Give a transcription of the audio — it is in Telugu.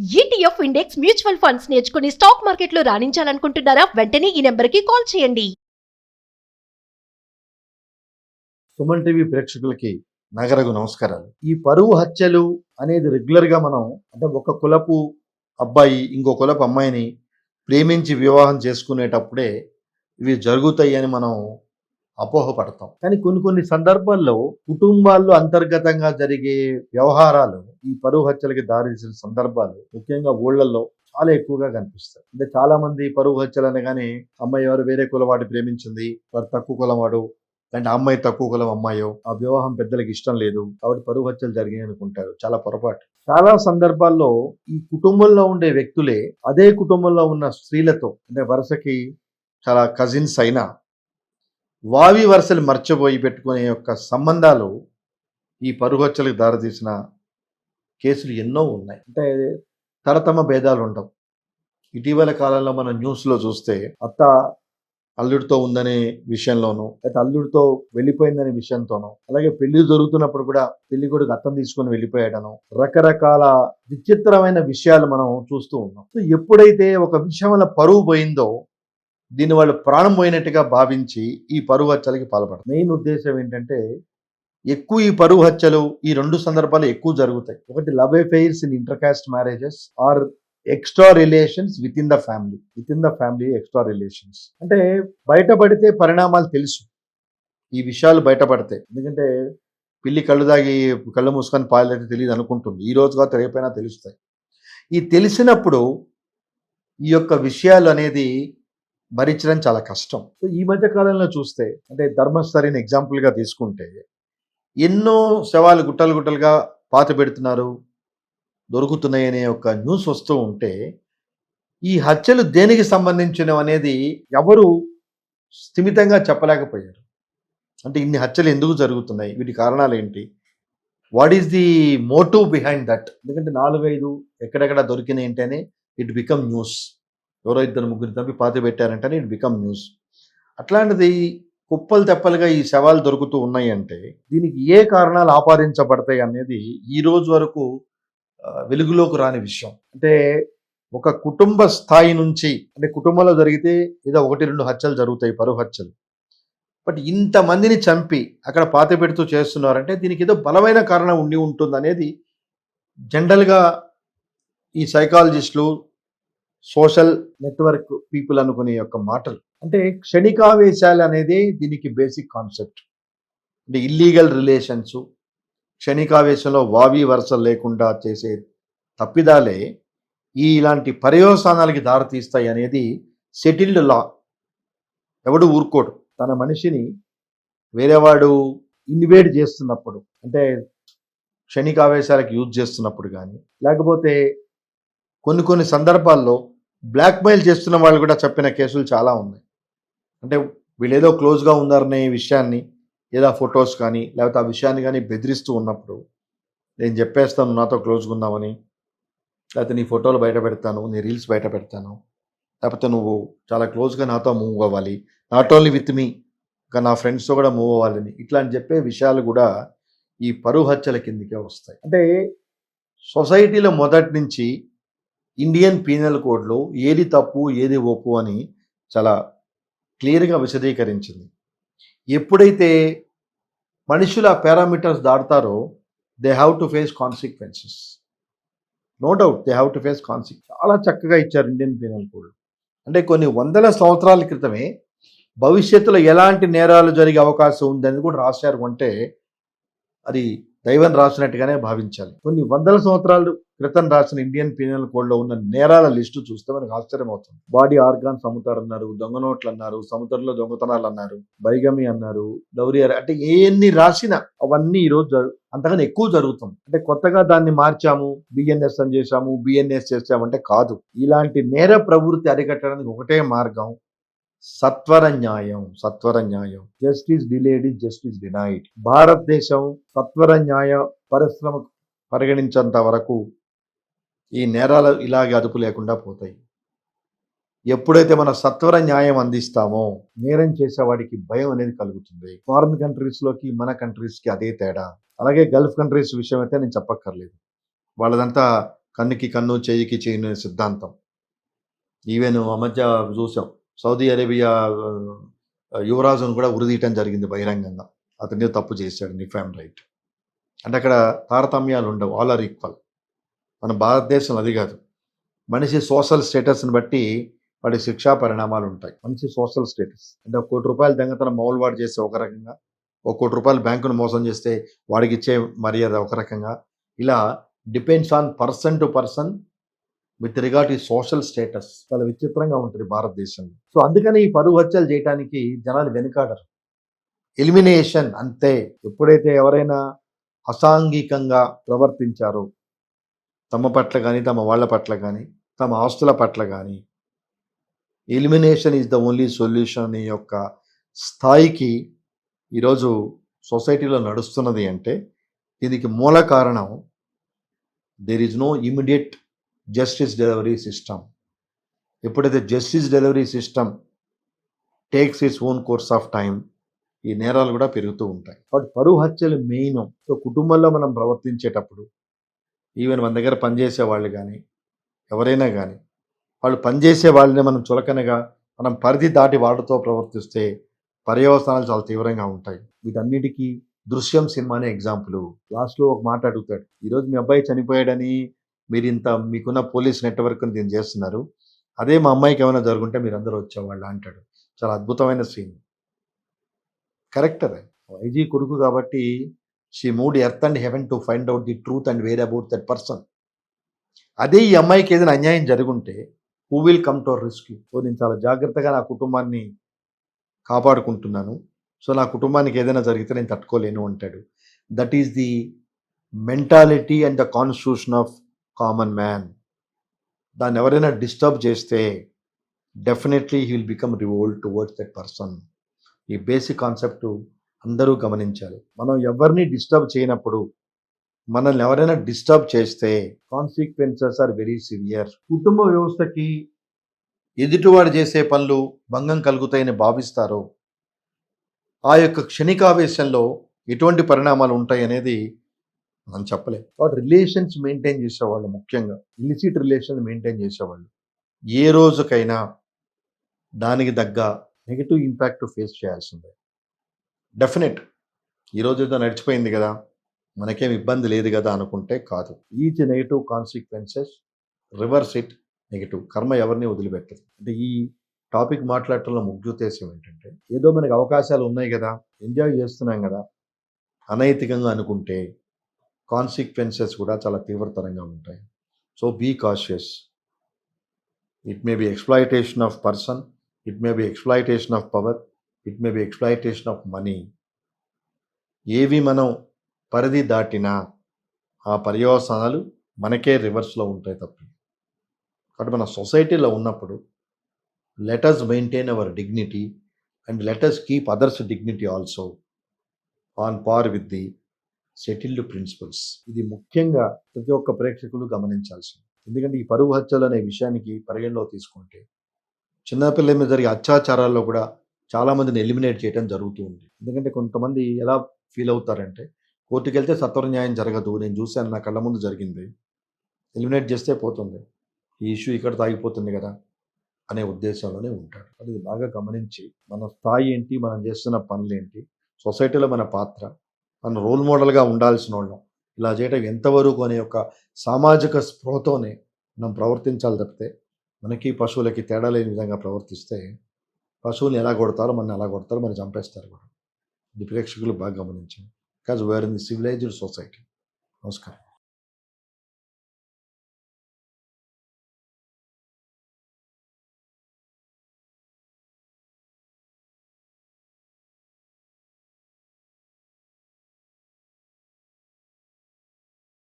ఈటీఎఫ్ ఇండెక్స్ మ్యూచువల్ ఫండ్స్ నేర్చుకుని స్టాక్ మార్కెట్లో రాణించాలనుకుంటున్నారా? వెంటనే ఈ నెంబర్కి కాల్ చేయండి. సుమన్ టీవీ ప్రేక్షకులకి నగరకు నమస్కారాలు. ఈ పరువు హత్యలు అనేది రెగ్యులర్గా మనం అంటే ఒక కులపు అబ్బాయి ఇంకో కులపు అమ్మాయిని ప్రేమించి వివాహం చేసుకునేటప్పుడే ఇవి జరుగుతాయి అని మనం అపోహపడతాం. కానీ కొన్ని కొన్ని సందర్భాల్లో కుటుంబాల్లో అంతర్గతంగా జరిగే వ్యవహారాలు ఈ పరువు హత్యలకి దారితీసిన సందర్భాలు ముఖ్యంగా ఊళ్ళల్లో చాలా ఎక్కువగా కనిపిస్తాయి. అంటే చాలా మంది పరువు హత్యలు అనగానే అమ్మాయి ఎవరు? వేరే కులవాడి ప్రేమించింది. వారు తక్కువ కులవాడు అంటే అమ్మాయి తక్కువ కులం అమ్మాయో? ఆ వివాహం పెద్దలకు ఇష్టం లేదు. కాబట్టి పరువు హత్యలు జరిగాయి అనుకుంటారు. చాలా పొరపాటు. చాలా సందర్భాల్లో ఈ కుటుంబంలో ఉండే వ్యక్తులే అదే కుటుంబంలో ఉన్న స్త్రీలతో అంటే వరుసకి చాలా కజిన్స్ అయినా వావి వరుసలు మర్చిపోయి పెట్టుకునే యొక్క సంబంధాలు ఈ పరువు హత్యలకు దారితీసిన కేసులు ఎన్నో ఉన్నాయి. అంటే తరతమ భేదాలు ఉండవు. ఇటీవల కాలంలో మనం న్యూస్లో చూస్తే అత్త అల్లుడితో ఉందనే విషయంలోనూ లేకపోతే అల్లుడితో వెళ్ళిపోయిందనే విషయంతోనూ అలాగే పెళ్ళి జరుగుతున్నప్పుడు కూడా పెళ్ళి కొడుకు అత్తం తీసుకొని వెళ్ళిపోయాడను రకరకాల విచిత్రమైన విషయాలు మనం చూస్తూ ఉన్నాం. సో ఎప్పుడైతే ఒక విషయం వల్ల పరువు పోయిందో దీన్ని వాళ్ళు ప్రాణం పోయినట్టుగా భావించి ఈ పరువు హత్యలకి పాల్పడతారు. మెయిన్ ఉద్దేశం ఏంటంటే ఎక్కువ ఈ పరువు హత్యలు ఈ రెండు సందర్భాలు ఎక్కువ జరుగుతాయి. ఒకటి love affairs in intercaste marriages or extra relations with in the family with in the family extra relations అంటే బయటపడితే పరిణామాలు తెలుసు. ఈ విషయాలు బయటపడతాయి. ఎందుకంటే పిల్లి కళ్ళు దాగి కళ్ళు మూసుకొని పాలైతే తెలియదు అనుకుంటుంది. ఈ రోజు కాదు రేపైనా తెలుస్తాయి. ఈ తెలిసినప్పుడు ఈ యొక్క విషయాలు అనేది భరించడం చాలా కష్టం. సో ఈ మధ్య కాలంలో చూస్తే అంటే ధర్మస్థరిని ఎగ్జాంపుల్గా తీసుకుంటే ఎన్నో శవాలు గుట్టలు గుట్టలుగా పాత పెడుతున్నారు దొరుకుతున్నాయి అనే ఒక న్యూస్ వస్తూ ఉంటే ఈ హత్యలు దేనికి సంబంధించినవి అనేది ఎవరు స్థిమితంగా చెప్పలేకపోయారు. అంటే ఇన్ని హత్యలు ఎందుకు జరుగుతున్నాయి? వీటి కారణాలు ఏంటి? What is the motive behind that ఎందుకంటే నాలుగైదు ఎక్కడెక్కడ దొరికినాయి ఏంటనే ఇట్ బికమ్ న్యూస్ ఎవరో ఇద్దరు ముగ్గురు తప్పి పాతి పెట్టారంటేనే ఇట్ బికమ్ న్యూస్ అట్లాంటిది కుప్పలు తెప్పలుగా ఈ శవాలు దొరుకుతూ ఉన్నాయి అంటే దీనికి ఏ కారణాలు ఆపాదించబడతాయి అనేది ఈ రోజు వరకు వెలుగులోకి రాని విషయం. అంటే ఒక కుటుంబ స్థాయి నుంచి అంటే కుటుంబంలో జరిగితే ఏదో ఒకటి రెండు హత్యలు జరుగుతాయి పరువు హత్యలు. బట్ ఇంతమందిని చంపి అక్కడ పాతి పెడుతూ చేస్తున్నారంటే దీనికి ఏదో బలమైన కారణం ఉండి ఉంటుంది అనేది జనరల్గా ఈ సైకాలజిస్టులు సోషల్ నెట్వర్క్ పీపుల్ అనుకునే యొక్క మాటలు. అంటే క్షణికావేశాలు అనేది దీనికి బేసిక్ కాన్సెప్ట్. అంటే ఇల్లీగల్ రిలేషన్స్ క్షణికావేశంలో వావి వరుసలు లేకుండా చేసే తప్పిదాలే ఈ ఇలాంటి పర్యవసానాలకి దారితీస్తాయి అనేది సెటిల్డ్ లా. ఎవడు ఊరుకోడు. తన మనిషిని వేరేవాడు ఇన్వేడ్ చేస్తున్నప్పుడు అంటే క్షణికావేశాలకు యూజ్ చేస్తున్నప్పుడు కానీ లేకపోతే కొన్ని కొన్ని సందర్భాల్లో బ్లాక్మెయిల్ చేస్తున్న వాళ్ళు కూడా చెప్పిన కేసులు చాలా ఉన్నాయి. అంటే వీళ్ళు ఏదో క్లోజ్గా ఉన్నారనే విషయాన్ని ఏదో ఫొటోస్ కానీ లేకపోతే ఆ విషయాన్ని కానీ బెదిరిస్తూ ఉన్నప్పుడు నేను చెప్పేస్తాను నాతో క్లోజ్గా ఉన్నామని లేకపోతే నీ ఫోటోలు బయట పెడతాను నీ రీల్స్ బయట పెడతాను. లేకపోతే నువ్వు చాలా క్లోజ్గా నాతో మూవ్ అవ్వాలి. నాట్ ఓన్లీ విత్ మీ ఇంకా నా ఫ్రెండ్స్తో కూడా మూవ్ అవ్వాలని. ఇట్లా అని చెప్పే విషయాలు కూడా ఈ పరువు హత్యల కిందకే వస్తాయి. అంటే సొసైటీలో మొదటి నుంచి ఇండియన్ పీనల్ కోడ్లో ఏది తప్పు ఏది ఒప్పు అని చాలా క్లియర్గా విశదీకరించింది. ఎప్పుడైతే మనుషులు ఆ parameters దాటుతారో they have to face consequences no doubt they have to face consequences చాలా చక్కగా ఇచ్చారు ఇండియన్ పీనల్ కోడ్ అంటే కొన్ని వందల సంవత్సరాల క్రితమే భవిష్యత్తులో ఎలాంటి నేరాలు జరిగే అవకాశం ఉందని కూడా రాశారు అంటే అది దైవం రాసినట్టుగానే భావించాలి. కొన్ని వందల సంవత్సరాలు క్రితం రాసిన ఇండియన్ పీనల్ కోడ్లో ఉన్న నేరాల లిస్టు చూస్తే మనకు ఆశ్చర్యం అవుతుంది బాడీ ఆర్గాన్స్ అమ్ముతారన్నారు దొంగ నోట్లు అన్నారు సముద్రంలో దొంగతనాలు అన్నారు బైగమి అన్నారు. డౌరీ అంటే ఎన్ని రాసినా అవన్నీ ఈరోజు అంతకన్నా ఎక్కువ జరుగుతుంది. అంటే కొత్తగా దాన్ని మార్చాము బిఎన్ఎస్ అని చేశాము బిఎన్ఎస్ చేసామంటే కాదు. ఇలాంటి నేర ప్రవృత్తి అరికట్టడానికి ఒకటే మార్గం సత్వర న్యాయం సత్వర న్యాయం. Justice delayed is justice denied భారతదేశం సత్వర న్యాయ పరిశ్రమ పరిగణించేంత వరకు ఈ నేరాలు ఇలాగే అదుపు లేకుండా పోతాయి. ఎప్పుడైతే మన సత్వర న్యాయం అందిస్తామో నేరం చేసేవాడికి భయం అనేది కలుగుతుంది. ఫారిన్ కంట్రీస్లోకి మన కంట్రీస్కి అదే తేడా. అలాగే గల్ఫ్ కంట్రీస్ విషయం అయితే నేను చెప్పక్కర్లేదు. వాళ్ళదంతా కన్నుకి కన్ను చెయ్యికి చేయని సిద్ధాంతం. ఈవెన్ ఆ మధ్య చూసాం. సౌదీ అరేబియా యువరాజును కూడా ఉరిదీయటం జరిగింది బహిరంగంగా. అతని తప్పు చేశాడు నిఫామ్ రైట్. అంటే అక్కడ తారతమ్యాలు ఉండవు ఆల్ ఆర్ ఈక్వల్ మన భారతదేశం అది కాదు. మనిషి సోషల్ స్టేటస్ని బట్టి వాడి శిక్షా పరిణామాలు ఉంటాయి. మనిషి సోషల్ స్టేటస్ అంటే ఒక కోటి రూపాయలు దొంగతనం మౌలువాడు చేస్తే ఒక రకంగా ఒక కోటి రూపాయలు బ్యాంకును మోసం చేస్తే వాడికి ఇచ్చే మర్యాద ఒక రకంగా. ఇలా depends on person to person with regard ఈ సోషల్ స్టేటస్. చాలా విచిత్రంగా ఉంటుంది భారతదేశంలో. సో అందుకని ఈ పరువు హత్యలు చేయడానికి జనాలు వెనుకాడరు. ఎలిమినేషన్ అంతే. ఎప్పుడైతే ఎవరైనా అసాంఘికంగా ప్రవర్తించారో తమ పట్ల కానీ తమ వాళ్ళ పట్ల కానీ తమ ఆస్తుల పట్ల కానీ elimination is the only solution యొక్క స్థాయికి ఈరోజు సొసైటీలో నడుస్తున్నది అంటే దీనికి మూల కారణం there is no immediate justice delivery system ఎప్పుడైతే justice delivery system takes its own course of time ఈ నేరాలు కూడా పెరుగుతూ ఉంటాయి. కాబట్టి పరువు హత్యలు మెయిన్ సో కుటుంబంలో మనం ప్రవర్తించేటప్పుడు ఈవెన్ మన దగ్గర పనిచేసే వాళ్ళు కానీ ఎవరైనా కానీ వాళ్ళు పనిచేసే వాళ్ళని మనం చులకనగా మనం పరిధి దాటి వాళ్ళతో ప్రవర్తిస్తే పర్యవసానాలు చాలా తీవ్రంగా ఉంటాయి. వీటన్నిటికీ దృశ్యం సినిమానే ఎగ్జాంపుల్ లాస్ట్లో ఒక మాట అడుగుతాడు. ఈరోజు మీ అబ్బాయి చనిపోయాడని మీరు ఇంత మీకున్న పోలీస్ నెట్వర్క్ని దీన్ని చేస్తున్నారు. అదే మా అమ్మాయికి ఏమైనా జరుగుంటే మీరు అందరూ వచ్చేవాళ్ళు అంటాడు. చాలా అద్భుతమైన సీన్. కరెక్ట్ అదే. ఐజీ కొడుకు కాబట్టి she moved earth and heaven to find out the truth and where about that person. అదే ఈ అమ్మాయికి ఏదైనా అన్యాయం జరుగుంటే who will come to rescue? So నేను చాలా జాగ్రత్తగా నా కుటుంబాన్ని కాపాడుకుంటున్నాను. సో నా కుటుంబానికి ఏదైనా జరిగితే నేను తట్టుకోలేను అంటాడు. That is the mentality and the constitution of common man దాన్ని ఎవరైనా డిస్టర్బ్ చేస్తే definitely he will become revolted towards that person ఈ బేసిక్ కాన్సెప్ట్ అందరూ గమనించాలి. మనం ఎవరిని డిస్టర్బ్ చేయనప్పుడు మనల్ని ఎవరైనా డిస్టర్బ్ చేస్తే కాన్సిక్వెన్సెస్ ఆర్ వెరీ సివియర్ కుటుంబ వ్యవస్థకి ఎదుటివాడు చేసే పనులు భంగం కలుగుతాయని భావిస్తారో ఆ యొక్క క్షణికావేశంలో ఎటువంటి పరిణామాలు ఉంటాయి అనేది మనం చెప్పలేం. కాబట్టి రిలేషన్స్ మెయింటైన్ చేసేవాళ్ళు ముఖ్యంగా ఇలిసిట్ రిలేషన్ మెయింటైన్ చేసేవాళ్ళు. ఏ రోజుకైనా దానికి తగ్గ నెగిటివ్ ఇంపాక్ట్ ఫేస్ చేయాల్సిందే. డెఫినెట్ ఈరోజు ఏదో నడిచిపోయింది కదా మనకేం ఇబ్బంది లేదు కదా అనుకుంటే కాదు. Each negative consequences reverse it negative karma ఎవరిని వదిలిపెట్టదు. అంటే ఈ టాపిక్ మాట్లాడటంలో ముగ్గుతేశం ఏంటంటే ఏదో మనకి అవకాశాలు ఉన్నాయి కదా ఎంజాయ్ చేస్తున్నాం కదా అనైతికంగా అనుకుంటే కాన్సిక్వెన్సెస్ కూడా చాలా తీవ్రతరంగా ఉంటాయి. So be cautious it may be exploitation of person it may be exploitation of power it may be exploitation of money ఏవి మనం పరిధి దాటినా ఆ పర్యవసానాలు మనకే రివర్స్లో ఉంటాయి తప్ప. కాబట్టి మన సొసైటీలో ఉన్నప్పుడు let us maintain our dignity and let us keep others dignity also on par with the settled principles. ఇది ముఖ్యంగా ప్రతి ఒక్క ప్రేక్షకులు గమనించాల్సింది. ఎందుకంటే ఈ పరువు హత్యలు అనే విషయానికి పరిగణలో తీసుకుంటే చిన్నపిల్లల మీద జరిగే అత్యాచారాల్లో కూడా చాలా మందిని ఎలిమినేట్ చేయడం జరుగుతూ ఉంది. ఎందుకంటే కొంతమంది ఎలా ఫీల్ అవుతారంటే కోర్టుకు వెళ్తే సత్వర న్యాయం జరగదు నేను చూశాను నా కళ్ళ ముందు జరిగింది ఎలిమినేట్ చేస్తే పోతుంది ఈ ఇష్యూ ఇక్కడ తాగిపోతుంది కదా అనే ఉద్దేశంలోనే ఉంటాడు అది బాగా గమనించి మన స్థాయి ఏంటి మనం చేస్తున్న పనులు ఏంటి సొసైటీలో మన పాత్ర మన రోల్ మోడల్గా ఉండాల్సిన వాళ్ళం ఇలా చేయటం ఎంతవరకు అనే ఒక సామాజిక స్పృహతోనే మనం ప్రవర్తించాలి తప్పితే మనకి పశువులకి తేడా లేని విధంగా ప్రవర్తిస్తే పశువుని ఎలా కొడతారో మన ఎలా కొడతారో మనం చంపేస్తారు కూడా. ఇది ప్రేక్షకులు బాగా గమనించాం because where in the civilised society నమస్కారం.